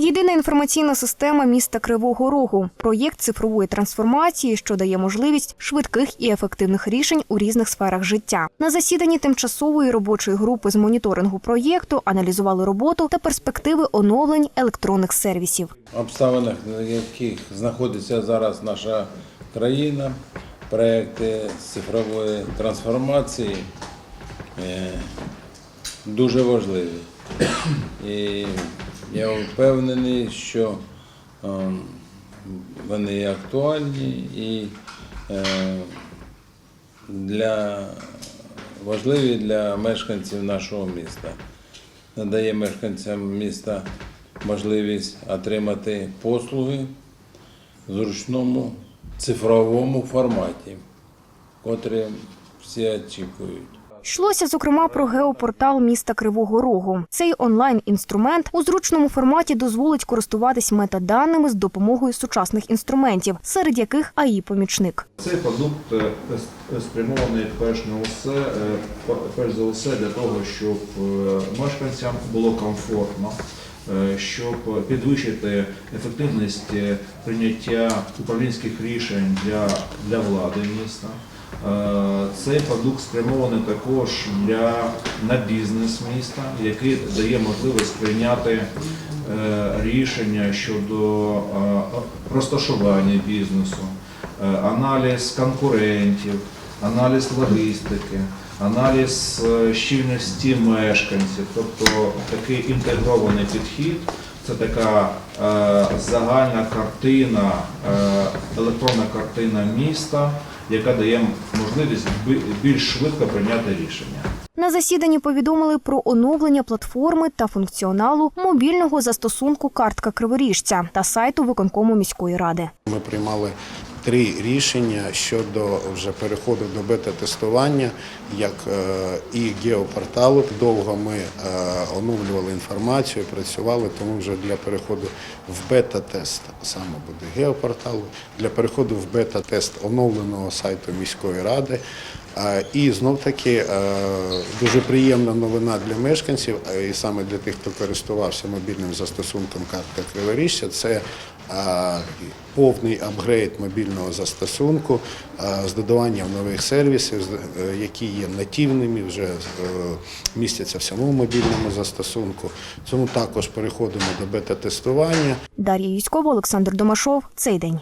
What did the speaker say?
Єдина інформаційна система міста Кривого Рогу проєкт цифрової трансформації, що дає можливість швидких і ефективних рішень у різних сферах життя. На засіданні тимчасової робочої групи з моніторингу проєкту аналізували роботу та перспективи оновлень електронних сервісів. обставинах, в яких знаходиться зараз наша країна, проекти цифрової трансформації е, дуже важливі. І я впевнений, що ем, вони є актуальні і е, для, важливі для мешканців нашого міста. Надає мешканцям міста можливість отримати послуги в зручному цифровому форматі, котрі всі очікують. Йшлося зокрема про геопортал міста Кривого Рогу. Цей онлайн-інструмент у зручному форматі дозволить користуватись метаданими з допомогою сучасних інструментів, серед яких АІ помічник. Цей продукт е, спрямований перш на усе, е, перш за все для того, щоб е, мешканцям було комфортно, щоб підвищити ефективність прийняття управлінських рішень для, для влади міста. Е, Цей продукт спрямований також для на бізнес міста, який дає можливість прийняти е, рішення щодо е, розташування бізнесу, аналіз конкурентів, аналіз логістики, аналіз щільності мешканців, тобто такий інтегрований підхід. Це така загальна картина, електронна картина міста, яка дає можливість би- більш швидко прийняти рішення. На засіданні повідомили про оновлення платформи та функціоналу мобільного застосунку картка криворіжця та сайту виконкому міської ради. Ми приймали три рішення щодо вже переходу до бета-тестування, як е, і геопорталу. Довго ми е, оновлювали інформацію, працювали, тому вже для переходу в бета-тест саме буде геопорталу, для переходу в бета-тест оновленого сайту міської ради. Е, І знов таки дуже приємна новина для мешканців, і саме для тих, хто користувався мобільним застосунком картка Криворіжжя, це повний апгрейд мобільного застосунку з додаванням нових сервісів, е, які є нативними, вже е, містяться в самому мобільному застосунку. Тому також переходимо до бета-тестування. Дар'я Юськова, Олександр Домашов. Цей день.